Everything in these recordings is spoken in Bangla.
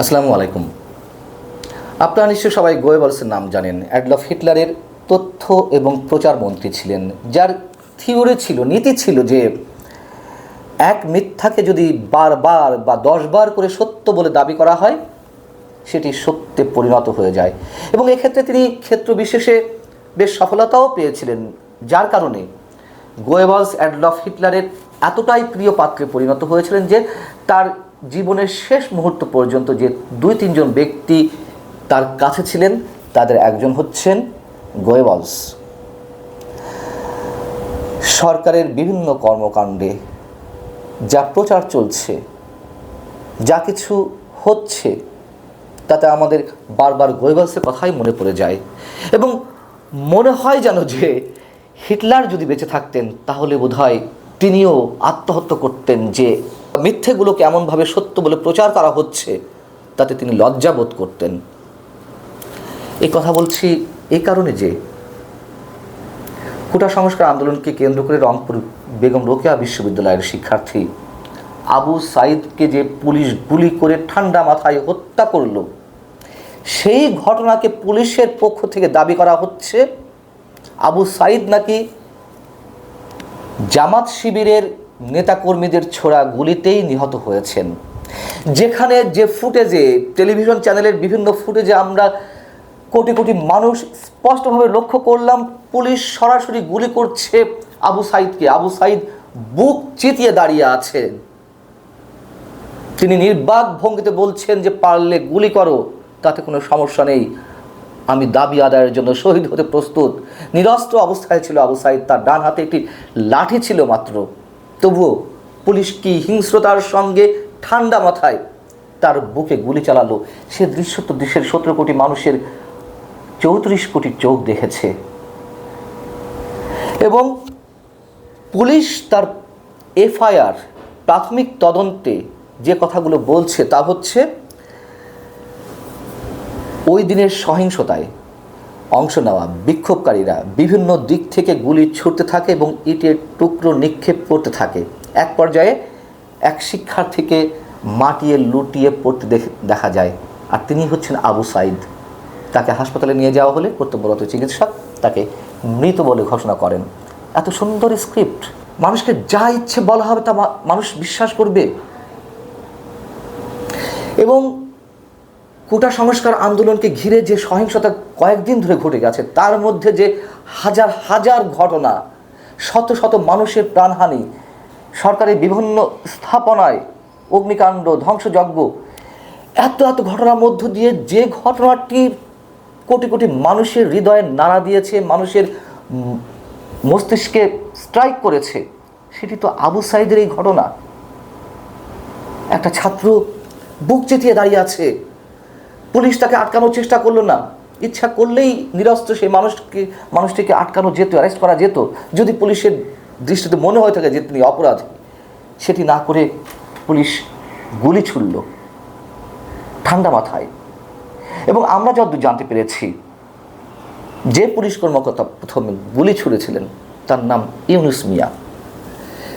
আসসালামু আলাইকুম। আপনারা নিশ্চয়ই সবাই গোয়েবলসের নাম জানেন। অ্যাডলফ হিটলারের তথ্য এবং প্রচার মন্ত্রী ছিলেন, যার থিওরি ছিল, নীতি ছিল যে এক মিথ্যাকে যদি বারবার বা দশবার করে সত্য বলে দাবি করা হয়, সেটি সত্যে পরিণত হয়ে যায়। এবং এক্ষেত্রে তিনি ক্ষেত্র বিশেষে বেশ সফলতাও পেয়েছিলেন, যার কারণে গোয়েবলস অ্যাডলফ হিটলারের এতটাই প্রিয় পাত্রে পরিণত হয়েছিলেন যে তার জীবনের শেষ মুহূর্ত পর্যন্ত যে দুই, তিনজন ব্যক্তি তার কাছে ছিলেন, তাদের একজন হচ্ছেন গোয়েবলস। সরকারের বিভিন্ন কর্মকাণ্ডে যা প্রচার চলছে, যা কিছু হচ্ছে, তাতে আমাদের বারবার গোয়েবলসের কথাই মনে পড়ে যায়। এবং মনে হয় যেন যে হিটলার যদি বেঁচে থাকতেন, তাহলে বোধহয় তিনিও আত্মহত্যা করতেন যে মিথ্যেগুলোকে এমনভাবে সত্য বলে প্রচার করা হচ্ছে, তাতে তিনি লজ্জা বোধ করতেন। এই কথা বলছি এই কারণে যে কোটা সংস্কার আন্দোলনকে কেন্দ্র করে রংপুর বেগম রোকেয়া বিশ্ববিদ্যালয়ের শিক্ষার্থী আবু সাইদকে যে পুলিশ গুলি করে ঠান্ডা মাথায় হত্যা করল, সেই ঘটনাকে পুলিশের পক্ষ থেকে দাবি করা হচ্ছে, আবু সাইদ নাকি জামাত শিবিরের নেতাকর্মীদের ছোড়া গুলিতেই নিহত হয়েছেন। যেখানে যে ফুটেজে, টেলিভিশন চ্যানেলের বিভিন্ন ফুটেজে আমরা কোটি কোটি মানুষ স্পষ্টভাবে লক্ষ্য করলাম, পুলিশ সরাসরি গুলি করছে আবু সাইদকে। আবু সাইদ বুক চিতিয়ে দাঁড়িয়ে আছেন তিনি নির্বাক ভঙ্গিতে বলছেন যে, পারলে গুলি করো, তাতে কোনো সমস্যা নেই। আমি দাবি আদায়ের জন্য শহীদ হতে প্রস্তুত। নিরস্ত্র অবস্থায় ছিল আবু সাইদ। তার ডান হাতে একটি লাঠি ছিল মাত্র। তবুও পুলিশ কি হিংস্রতার সঙ্গে ঠান্ডা মাথায় তার বুকে গুলি চালালো? সে দৃশ্য তো দেশের সতেরো কোটি মানুষের চৌত্রিশ কোটি চোখ দেখেছে। এবং পুলিশ তার এফআইআর, প্রাথমিক তদন্তে যে কথাগুলো বলছে তা হচ্ছে, ওই দিনের সহিংসতায় অংশ নেওয়া বিক্ষোভকারীরা বিভিন্ন দিক থেকে গুলি ছুটতে থাকে এবং ইটের টুকরো নিক্ষেপ করতে থাকে। এক পর্যায়ে এক শিক্ষার্থীকে মাটিয়ে লুটিয়ে পড়তে দেখা যায়। আর তিনি হচ্ছেন আবু সাইদ। তাকে হাসপাতালে নিয়ে যাওয়া হলে কর্তব্যরত চিকিৎসক তাকে মৃত বলে ঘোষণা করেন। এত সুন্দর স্ক্রিপ্ট। মানুষকে যা ইচ্ছে বলা হবে তা মানুষ বিশ্বাস করবে। এবং কোটা সংস্কার আন্দোলনকে ঘিরে যে সহিংসতা কয়েকদিন ধরে ঘটে গেছে, তার মধ্যে যে হাজার হাজার ঘটনা, শত শত মানুষের প্রাণহানি, সরকারের বিভিন্ন স্থাপনায় অগ্নিকাণ্ড, ধ্বংসযজ্ঞ, এত এত ঘটনার মধ্য দিয়ে যে ঘটনাটি কোটি কোটি মানুষের হৃদয়ে নাড়া দিয়েছে, মানুষের মস্তিষ্কে স্ট্রাইক করেছে, সেটি তো আবু সাইদের এই ঘটনা। একটা ছাত্র বুক চেতিয়ে দাঁড়িয়ে আছে পুলিশ তাকে আটকানোর চেষ্টা করল না। ইচ্ছা করলেই নিরস্ত্র সেই মানুষকে মানুষটিকে আটকানো যেত অ্যারেস্ট করা যেত। যদি পুলিশের দৃষ্টিতে মনে হয়ে থাকে যে তিনি অপরাধী, সেটি না করে পুলিশ গুলি ছুড়ল। ঠান্ডা মাথায়। এবং আমরা যতদূর জানতে পেরেছি, যে পুলিশ কর্মকর্তা প্রথমে গুলি ছুড়েছিলেন, তার নাম ইউনুস মিয়া।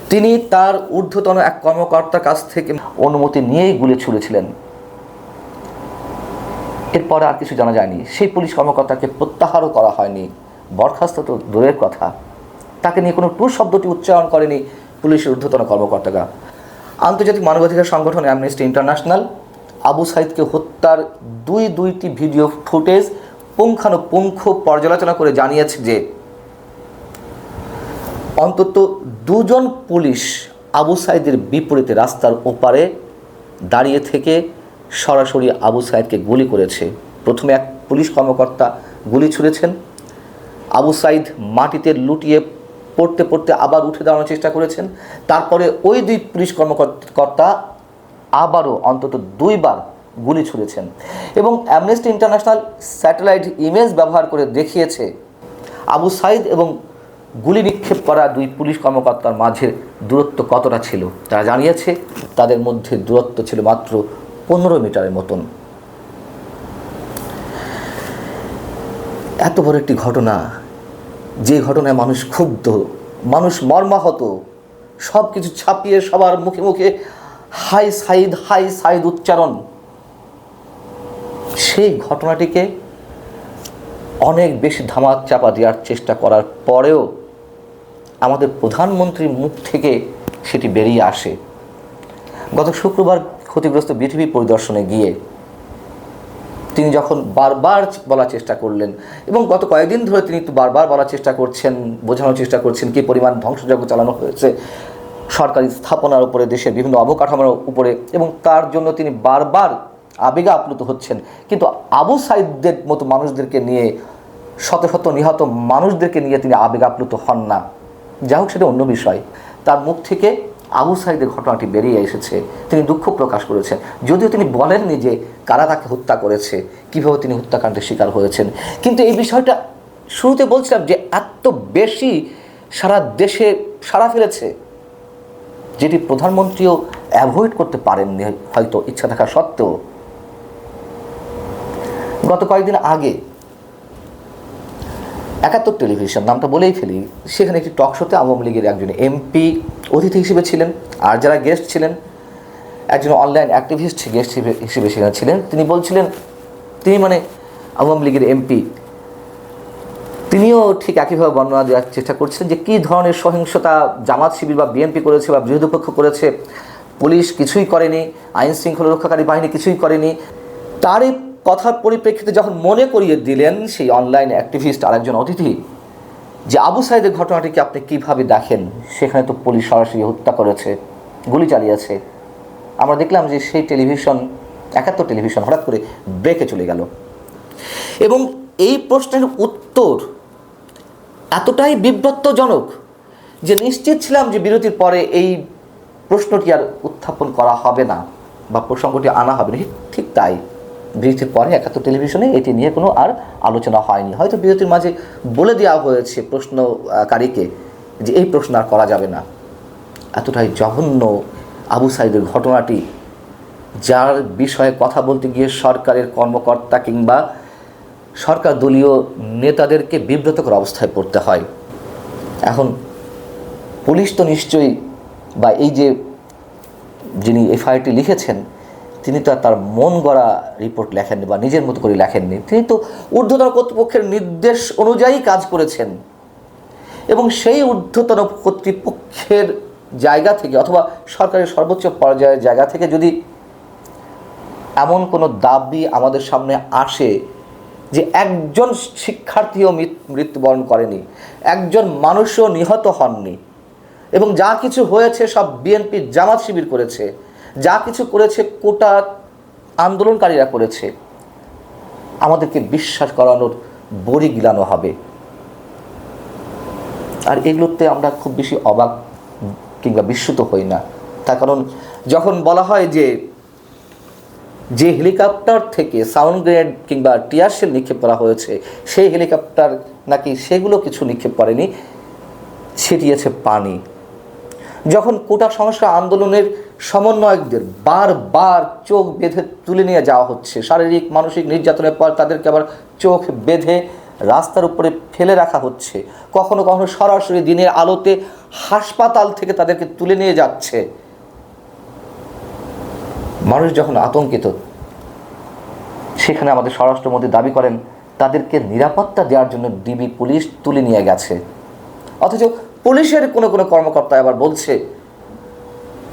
তিনি তার ঊর্ধ্বতন এক কর্মকর্তার কাছ থেকে অনুমতি নিয়েই গুলি ছুড়েছিলেন। এরপরে আর কিছু জানা যায়নি। সেই পুলিশ কর্মকর্তাকে প্রত্যাহারও করা হয়নি। বরখাস্ত তো দূরের কথা। তাকে নিয়ে কোনো টু শব্দটি উচ্চারণ করেনি পুলিশের ঊর্ধ্বতন কর্মকর্তারা। আন্তর্জাতিক মানবাধিকার সংগঠন অ্যামনেস্টি ইন্টারন্যাশনাল আবু সাইদকে হত্যার দুই দুইটি ভিডিও ফুটেজ পুঙ্খানুপুঙ্খ পর্যালোচনা করে জানিয়েছে যে, অন্তত দুজন পুলিশ আবু সাইদের বিপরীতে রাস্তার ওপারে দাঁড়িয়ে থেকে সরাসরি আবু সাইদকে গুলি করেছে। প্রথমে এক পুলিশ কর্মকর্তা গুলি ছুঁড়েছেন। আবু সাইদ মাটিতে লুটিয়ে পড়তে পড়তে আবার উঠে দাঁড়ানোর চেষ্টা করেছেন। তারপরে ওই দুই পুলিশ কর্মকর্তা আবারও অন্তত দুইবার গুলি ছুঁড়েছেন এবং অ্যামনেস্টি ইন্টারন্যাশনাল স্যাটেলাইট ইমেজ ব্যবহার করে দেখিয়েছে আবু সাইদ এবং গুলি নিক্ষেপ করা দুই পুলিশ কর্মকর্তার মাঝে দূরত্ব কতটা ছিল তারা জানিয়েছে। তাদের মধ্যে দূরত্ব ছিল মাত্র পনেরো মিটারের মতন। এত বড় একটি ঘটনা, যে ঘটনায় মানুষ ক্ষুব্ধ, মানুষ মর্মাহত সব কিছু ছাপিয়ে সবার মুখে মুখে হাই সাইদ হাই সাইদ উচ্চারণ। সেই ঘটনাটিকে অনেক বেশি ধামাক চাপা দেওয়ার চেষ্টা করার পরেও আমাদের প্রধানমন্ত্রীর মুখ থেকে সেটি বেরিয়ে আসে। গত শুক্রবার ক্ষতিগ্রস্ত বিটিভি পরিদর্শনে গিয়ে তিনি যখন বারবার বলার চেষ্টা করলেন এবং গত কয়েকদিন ধরে তিনি একটু বারবার বলার চেষ্টা করছেন, বোঝানোর চেষ্টা করছেন কী পরিমাণ ধ্বংসযজ্ঞ চালানো হয়েছে, সরকারি স্থাপনার উপরে, দেশের বিভিন্ন অবকাঠামোর উপরে এবং তার জন্য তিনি বারবার আবেগে আপ্লুত হচ্ছেন। কিন্তু আবু সাইদদের মতো মানুষদেরকে নিয়ে, শত শত নিহত মানুষদেরকে নিয়ে তিনি আবেগ আপ্লুত হন না। যা হোক, সেটা অন্য বিষয়। তার মুখ থেকে আবু সাইদের ঘটনাটি বেরিয়ে এসেছে। তিনি দুঃখ প্রকাশ করেছেন। যদিও তিনি বলেননি যে কারা তাকে হত্যা করেছে, কীভাবে তিনি হত্যাকাণ্ডের শিকার হয়েছেন। কিন্তু এই বিষয়টা শুরুতে বলছিলাম যে এত বেশি সারা দেশে সারা ফেলেছে, যেটি প্রধানমন্ত্রীও অ্যাভয়েড করতে পারেননি হয়তো ইচ্ছা থাকা সত্ত্বেও। গত কয়েকদিন আগে একাত্তর টেলিভিশন, নামটা বলেই ফেলি, সেখানে একটি টক শোতে আওয়ামী লীগের একজন এমপি অতিথি হিসেবে ছিলেন, আর যারা গেস্ট ছিলেন, একজন অনলাইন অ্যাক্টিভিস্ট গেস্ট হিসেবে সেখানে ছিলেন, তিনি বলছিলেন, তিনি মানে আওয়ামী লীগের এমপি তিনিও ঠিক একইভাবে বর্ণনা দেওয়ার চেষ্টা করছেন যে কী ধরনের সহিংসতা জামাত শিবির বা বিএনপি করেছে বা বিরোধী পক্ষ করেছে, পুলিশ কিছুই করেনি, আইন শৃঙ্খলা রক্ষাকারী বাহিনী কিছুই করেনি, তারই কথার পরিপ্রেক্ষিতে যখন মনে করিয়ে দিলেন সেই অনলাইন অ্যাক্টিভিস্ট আরেকজন অতিথি, যে আবু সাইদের ঘটনাটিকে আপনি কীভাবে দেখেন? সেখানে তো পুলিশ সরাসরি হত্যা করেছে, গুলি চালিয়েছে। আমরা দেখলাম যে সেই টেলিভিশন একাত্তর টেলিভিশন হঠাৎ করে ব্রেকে চলে গেল। এবং এই প্রশ্নের উত্তর এতটাই বিব্রতজনক যে নিশ্চিত ছিলাম যে বিরতির পরে এই প্রশ্নটি আর উত্থাপন করা হবে না বা প্রসঙ্গটি আনা হবে না। ঠিক তাই। বিরতির পরে একাত্তর টেলিভিশনে এটি নিয়ে কোনো আর আলোচনা হয়নি। হয়তো বিরতির মাঝে বলে দেওয়া হয়েছে প্রশ্নকারীকে যে এই প্রশ্ন আর করা যাবে না। এতটাই জঘন্য আবু সাইদের ঘটনাটি, যার বিষয়ে কথা বলতে গিয়ে সরকারের কর্মকর্তা কিংবা সরকার দলীয় নেতাদেরকে বিব্রতকর অবস্থায় পড়তে হয়। এখন পুলিশ তো নিশ্চয়ই বা এই যে যিনি এফআইআরটি লিখেছেন তিনি তো তার মন গড়া রিপোর্ট লেখেননি বা নিজের মতো করে লেখেননি। তিনি তো ঊর্ধ্বতন কর্তৃপক্ষের নির্দেশ অনুযায়ী কাজ করেছেন। এবং সেই ঊর্ধ্বতন কর্তৃপক্ষের জায়গা থেকে অথবা সরকারের সর্বোচ্চ পর্যায়ের জায়গা থেকে যদি এমন কোনো দাবি আমাদের সামনে আসে যে একজন শিক্ষার্থীও মৃত্যুবরণ করেনি, একজন মানুষও নিহত হননি, এবং যা কিছু হয়েছে সব বিএনপি জামাত শিবির করেছে যা কিছু করেছে কোটা আন্দোলনকারীরা করেছে, আমাদেরকে বিশ্বাস করানোর বড়ি গিলানো হবে। আর এগুলোতে আমরা খুব বেশি অবাক কিংবা বিস্মিত হই না। তার কারণ যখন বলা হয় যে যে হেলিকপ্টার থেকে সাউন্ড গ্রেনেড কিংবা টিয়ারশেল নিক্ষেপ করা হয়েছে, সেই হেলিকপ্টার নাকি সেগুলো কিছু নিক্ষেপ করেনি, ছিটিয়েছে পানি। যখন কোটা সংস্কার আন্দোলনের সমন্বয়কদের বারবার চোখ বেঁধে তুলে নিয়ে যাওয়া হচ্ছে, শারীরিক, মানসিক নির্যাতনের পর তাদেরকে আবার চোখ বেঁধে রাস্তার উপরে ফেলে রাখা হচ্ছে। কখনো কখনো সরাসরি দিনের আলোতে হাসপাতাল থেকে তাদেরকে তুলে নিয়ে যাচ্ছে। মানুষ যখন আতঙ্কিত, সেখানে আমাদের স্বরাষ্ট্রমন্ত্রী দাবি করেন, তাদেরকে নিরাপত্তা দেওয়ার জন্য ডিবি পুলিশ তুলে নিয়ে গেছে। অথচ পুলিশের কোনো কোনো কর্মকর্তা আবার বলছে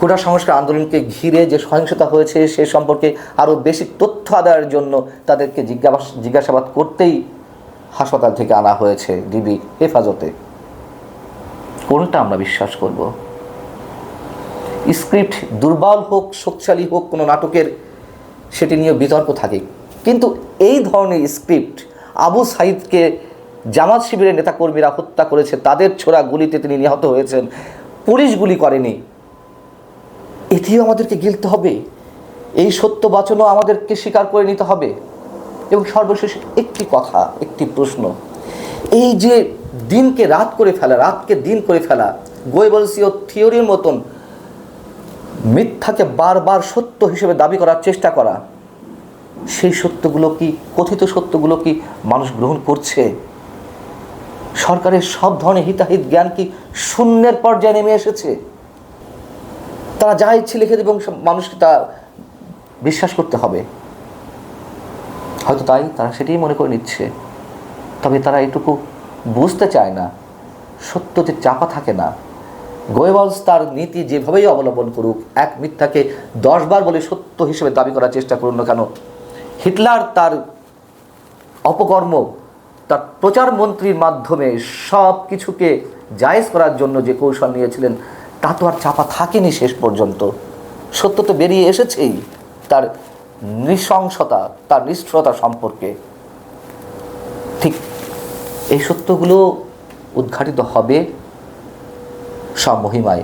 কোটা সংস্কার আন্দোলনকে ঘিরে যে সহিংসতা হয়েছে সে সম্পর্কে আরও বেশি তথ্য আদায়ের জন্য তাদেরকে জিজ্ঞাসা জিজ্ঞাসাবাদ করতেই হাসপাতাল থেকে আনা হয়েছে ডিবি হেফাজতে। কোনটা আমরা বিশ্বাস করব? স্ক্রিপ্ট দুর্বল হোক, শক্তিশালী হোক, কোনো নাটকের, সেটি নিয়ে বিতর্ক থাকে। কিন্তু এই ধরনের স্ক্রিপ্ট আবু সাইদকে জামাত শিবিরের নেতাকর্মীরা হত্যা করেছে, তাদের ছোড়া গুলিতে তিনি নিহত হয়েছেন। পুলিশ গুলি করেনি। এটিও আমাদেরকে গিলতে হবে। এই সত্য বাচনও আমাদেরকে স্বীকার করে নিতে হবে। এবং সর্বশেষ একটি কথা, একটি প্রশ্ন। এই যে দিনকে রাত করে ফেলা, রাতকে দিন করে ফেলা, গোয়েবলসীয় থিওরির মতন মিথ্যাকে বারবার সত্য হিসেবে দাবি করার চেষ্টা করা, সেই সত্যগুলো কি, কথিত সত্যগুলো কি মানুষ গ্রহণ করছে? সরকারের সব ধরনের হিতাহিত জ্ঞান কি শূন্যের পর্যায়ে নেমে এসেছে? তারা যা ইচ্ছে লিখে দেবে এবং মানুষকে তা বিশ্বাস করতে হবে। হয়তো তাই তারা সেটাই মনে করে নিচ্ছে। তবে তারা এটুকু বুঝতে চায় না। সত্যতে চাপা থাকে না। গোয়েবলস তার নীতি যেভাবেই অবলম্বন করুক, এক মিথ্যাকে দশবার বলে সত্য হিসেবে দাবি করার চেষ্টা করুন না কেন? হিটলার তার অপকর্ম তার প্রচার মন্ত্রীর মাধ্যমে সব কিছুকে জায়েজ করার জন্য যে কৌশল নিয়েছিলেন, তা তো আর চাপা থাকেনি শেষ পর্যন্ত। সত্য তো বেরিয়ে এসেছেই তার নৃশংসতা, তার নিষ্ঠুরতা সম্পর্কে। ঠিক এই সত্যগুলো উদ্ঘাটিত হবে সব মহিমায়।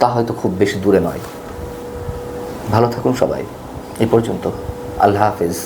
তা হয়তো খুব বেশি দূরে নয়। ভালো থাকুন সবাই। এ পর্যন্ত। আল্লাহ হাফেজ।